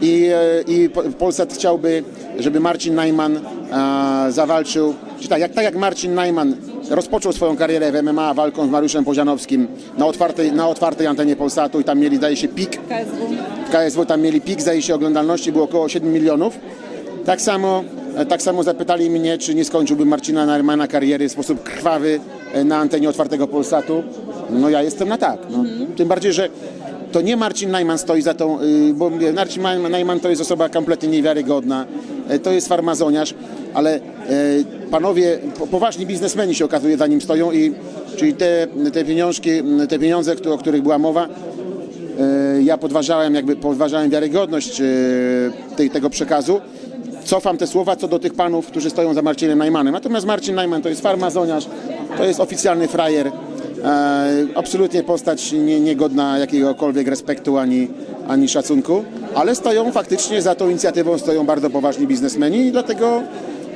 i, e, i Po- Polsat chciałby, żeby Marcin Najman e, zawalczył, czy tak jak, tak jak Marcin Najman rozpoczął swoją karierę w MMA walką z Mariuszem Pozianowskim na otwartej, na otwartej antenie Polsatu i tam mieli, zdaje się, pik KSW. w KSW tam mieli pik, zdaje się, oglądalności było około 7 milionów. Tak samo, e, tak samo zapytali mnie, czy nie skończyłbym Marcina Najmana kariery w sposób krwawy na antenie otwartego Polsatu. No ja jestem na tak. No. Tym bardziej, że to nie Marcin Najman stoi za tą, y, bo Marcin Najman- to jest osoba kompletnie niewiarygodna, e, to jest farmazoniarz, ale e, panowie, po- poważni biznesmeni się okazuje za nim stoją i czyli te, te pieniążki, te pieniądze, o których była mowa, E, ja podważałem, jakby podważałem wiarygodność tej, tego przekazu. Cofam te słowa co do tych panów, którzy stoją za Marcinem Najmanem. Natomiast Marcin Najman to jest farmazoniarz, to jest oficjalny frajer. E, absolutnie postać nie, niegodna jakiegokolwiek respektu ani, ani szacunku, ale stoją faktycznie za tą inicjatywą stoją bardzo poważni biznesmeni i dlatego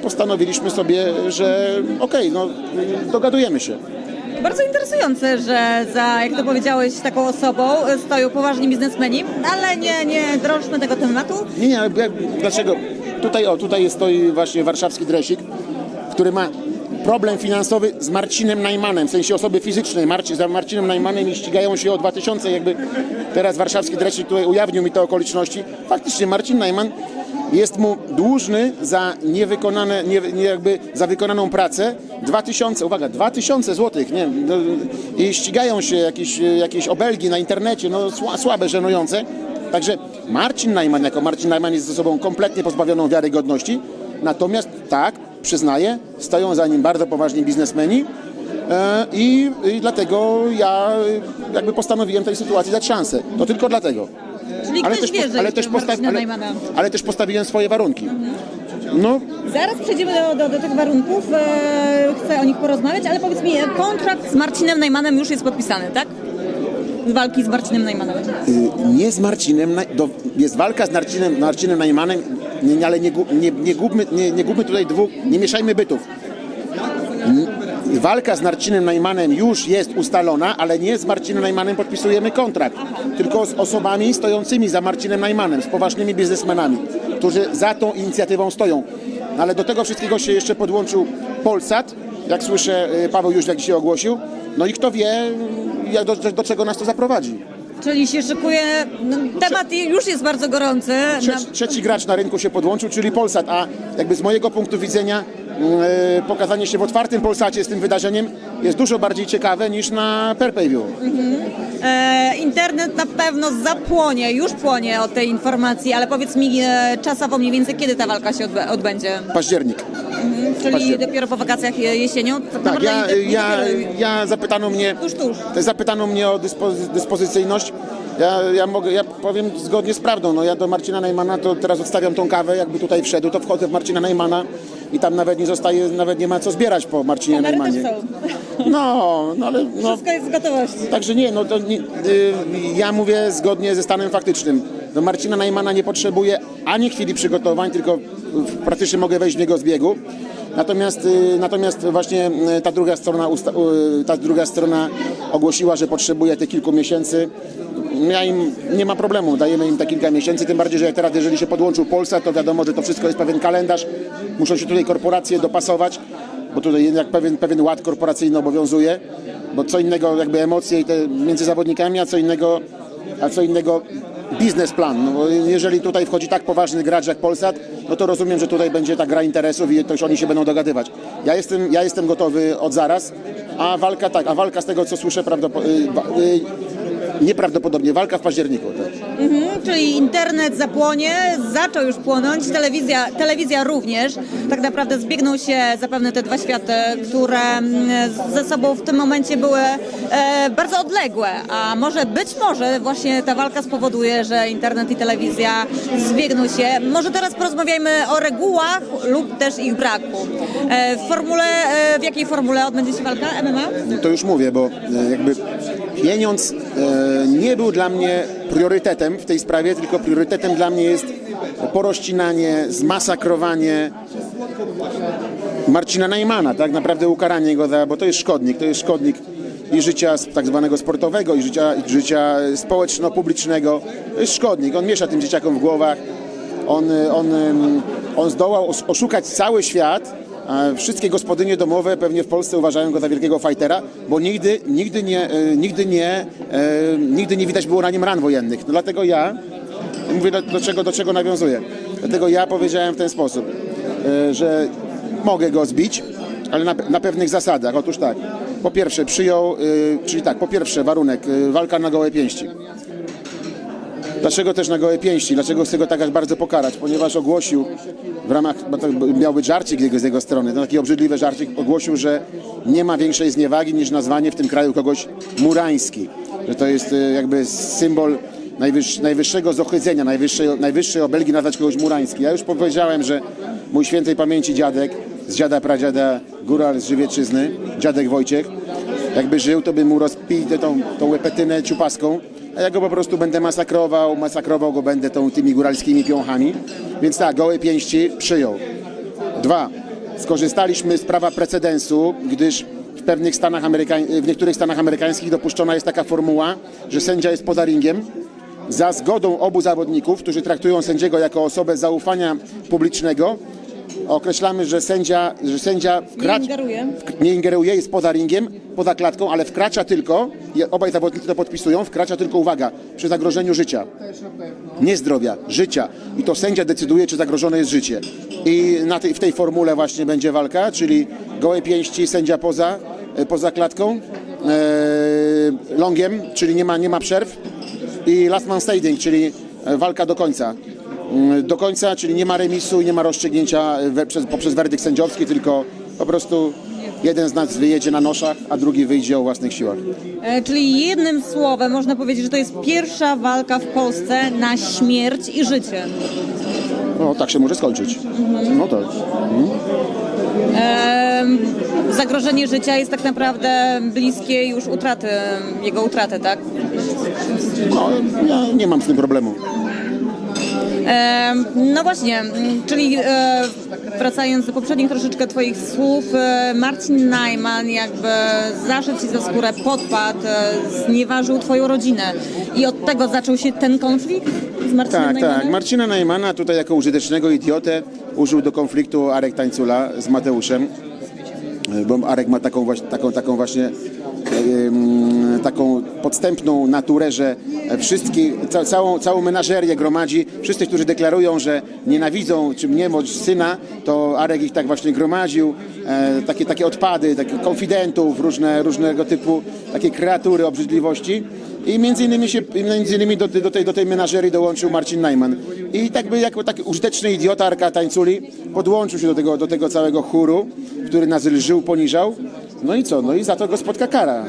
postanowiliśmy sobie, że okej, no dogadujemy się. Bardzo interesujące, że za, jak to powiedziałeś, taką osobą stoją poważni biznesmeni, ale nie, nie drążmy tego tematu. Nie, nie, dlaczego? Tutaj, o, tutaj stoi właśnie warszawski dresik, który ma problem finansowy z Marcinem Najmanem, w sensie osoby fizycznej. Marci, za Marcinem Najmanem i ścigają się o 2000, jakby teraz warszawski dresik tutaj ujawnił mi te okoliczności. Faktycznie Marcin Najman jest mu dłużny za niewykonane, nie, nie jakby za wykonaną pracę 2000, uwaga, 2000 złotych, nie, no, i ścigają się jakieś, jakieś obelgi na internecie, no sła, słabe, żenujące. Także Marcin Najman jako Marcin Najman jest osobą kompletnie pozbawioną wiarygodności. Natomiast tak, przyznaję, stoją za nim bardzo poważni biznesmeni e, i, i dlatego ja e, jakby postanowiłem tej sytuacji dać szansę. To tylko dlatego. Czyli ktoś też, wierzy ale, też ale, ale też postawiłem swoje warunki. No, Zaraz przejdziemy do, do, do tych warunków, e, chcę o nich porozmawiać, ale powiedz mi, kontrakt z Marcinem Najmanem już jest podpisany, tak? Z walki z Marcinem Najmanem. y, nie z Marcinem, do, jest walka z Marcinem, Marcinem Najmanem, nie, ale nie, nie, nie, gubmy, nie, nie gubmy tutaj dwóch, nie mieszajmy bytów. Walka z Marcinem Najmanem już jest ustalona, ale nie z Marcinem Najmanem podpisujemy kontrakt, tylko z osobami stojącymi za Marcinem Najmanem, z poważnymi biznesmenami, którzy za tą inicjatywą stoją. No Ale do tego wszystkiego się jeszcze podłączył Polsat, jak słyszę, y, Paweł już jak dzisiaj ogłosił. No i kto wie, jak do, do czego nas to zaprowadzi. Czyli się szykuje, no, temat już jest bardzo gorący. Trzeci, trzeci gracz na rynku się podłączył, czyli Polsat, a jakby z mojego punktu widzenia e, pokazanie się w otwartym Polsacie z tym wydarzeniem jest dużo bardziej ciekawe niż na per pay-view. e, internet na pewno zapłonie, już płonie od tej informacji, ale powiedz mi e, czasowo mniej więcej, kiedy ta walka się odbę- odbędzie? Październik. Czyli Październik. dopiero po wakacjach je- jesienią? Tak, naprawdę ja, nie- nie- ja, ja zapytano mnie, Tuż, tuż. zapytano mnie o dyspozy- dyspozycyjność. Ja, ja mogę, ja powiem zgodnie z prawdą, no ja do Marcina Najmana to teraz odstawiam tą kawę, jakby tutaj wszedł, to wchodzę w Marcina Najmana i tam nawet nie zostaje, nawet nie ma co zbierać po Marcinie Kamery Najmanie. też są. No, no ale no, Wszystko jest w gotowości. Także nie, no to nie, y, ja mówię zgodnie ze stanem faktycznym. No Marcina Najmana nie potrzebuje ani chwili przygotowań, tylko praktycznie mogę wejść w niego z biegu. Natomiast, y, natomiast właśnie y, ta druga, strona y, ta druga strona ogłosiła, że potrzebuje tych kilku miesięcy. Ja im nie ma problemu, dajemy im te kilka miesięcy, tym bardziej, że teraz jeżeli się podłączył Polsat, to wiadomo, że to wszystko jest pewien kalendarz. Muszą się tutaj korporacje dopasować bo tutaj jednak pewien, pewien ład korporacyjny obowiązuje, bo co innego jakby emocje te między zawodnikami, a co innego, a co innego biznesplan. No, jeżeli tutaj wchodzi tak poważny gracz jak Polsat, no to rozumiem, że tutaj będzie ta gra interesów i to już oni się będą dogadywać. Ja jestem, ja jestem gotowy od zaraz, a walka tak, a walka z tego co słyszę prawdopodobnie, nieprawdopodobnie, walka w październiku. Tak. Mhm, czyli internet zapłonie, zaczął już płonąć, telewizja, telewizja również. Tak naprawdę zbiegną się zapewne te dwa światy, które mm, ze sobą w tym momencie były e, bardzo odległe, a może być może właśnie ta walka spowoduje, że internet i telewizja zbiegną się. Może teraz porozmawiajmy o regułach lub też ich braku. E, w formule, e, w jakiej formule odbędzie się walka MMA? To już mówię, bo e, jakby pieniądz e, nie był dla mnie priorytetem w tej sprawie, tylko priorytetem dla mnie jest porościnanie, zmasakrowanie Marcina Najmana, tak naprawdę ukaranie go, za, bo to jest szkodnik, to jest szkodnik. i życia tak zwanego sportowego, i życia, życia społeczno-publicznego. To jest szkodnik. On miesza tym dzieciakom w głowach. On, y, on, on zdołał os- oszukać cały świat. Wszystkie gospodynie domowe pewnie w Polsce uważają go za wielkiego fightera, bo nigdy, nigdy, nie, y, nigdy, nie, y, nigdy nie widać było na nim ran wojennych. No dlatego ja, mówię do, do, czego, do czego nawiązuję, dlatego ja powiedziałem w ten sposób, y, że mogę go zbić, ale na, na pewnych zasadach. Otóż tak, po pierwsze przyjął, czyli tak, po pierwsze warunek, walka na gołe pięści. Dlaczego też na gołe pięści? Dlaczego chcę go tak bardzo pokarać? Ponieważ ogłosił w ramach, bo to miał być żarcik z jego strony, no taki obrzydliwy żarcik, ogłosił, że nie ma większej zniewagi niż nazwanie w tym kraju kogoś murański. Że to jest y, jakby symbol najwyższ, najwyższego zohydzenia, najwyższej, najwyższej obelgi nazwać kogoś murański. Ja już powiedziałem, że mój świętej pamięci dziadek, z dziada pradziada, góral z Żywiecczyzny, dziadek Wojciech, jakby żył, to by mu rozpił tą, tą łepetynę ciupaską, a ja go po prostu będę masakrował, masakrował go będę tą, tymi góralskimi piąchami. Więc tak, gołe pięści przyjął. Dwa, skorzystaliśmy z prawa precedensu, gdyż w pewnych stanach amerykań- w niektórych stanach amerykańskich dopuszczona jest taka formuła, że sędzia jest poza ringiem. Za zgodą obu zawodników, którzy traktują sędziego jako osobę zaufania publicznego, określamy, że sędzia, że sędzia Nie ingeruje. nie ingeruje, jest poza ringiem, poza klatką, ale wkracza tylko, obaj zawodnicy to podpisują, wkracza tylko, uwaga, przy zagrożeniu życia. Nie zdrowia, życia. I to sędzia decyduje, czy zagrożone jest życie. I na tej, w tej formule właśnie będzie walka, czyli gołe pięści, sędzia poza, e, poza klatką, e, longiem, czyli nie ma, nie ma przerw i last man standing, czyli e, walka do końca. Mm, Do końca, czyli nie ma remisu i nie ma rozstrzygnięcia e, poprzez werdykt sędziowski, tylko po prostu jeden z nas wyjedzie na noszach, a drugi wyjdzie o własnych siłach. E, Czyli jednym słowem można powiedzieć, że to jest pierwsza walka w Polsce na śmierć i życie. No tak się może skończyć. No tak. Em, Zagrożenie życia jest tak naprawdę bliskie już utraty, jego utraty, tak? No, ja nie mam z tym problemu. No właśnie, m, czyli e, wracając do poprzednich troszeczkę Twoich słów, e, Marcin Najman jakby zaszedł Ci za skórę, podpadł, e, znieważył Twoją rodzinę i od tego zaczął się ten konflikt z Marcinem Tak, Najmanem? tak. Marcina Najmana tutaj jako użytecznego idiotę użył do konfliktu Arek Tańcula z Mateuszem, bo Arek ma taką właśnie, taką, taką właśnie taką podstępną naturę, że wszystkie, ca, całą, całą menażerię gromadzi. Wszyscy, którzy deklarują, że nienawidzą czy mnie bądź syna, to Arek ich tak właśnie gromadził. E, takie, takie odpady, takie konfidentów, różne, różnego typu takie kreatury obrzydliwości. I między innymi, się, między innymi do, do, tej, do tej menażerii dołączył Marcin Najman. I tak by jako taki użyteczny idiota Arka Tańculi podłączył się do tego, do tego całego chóru, który nas lżył, poniżał. No i co? No i za to go spotka kara.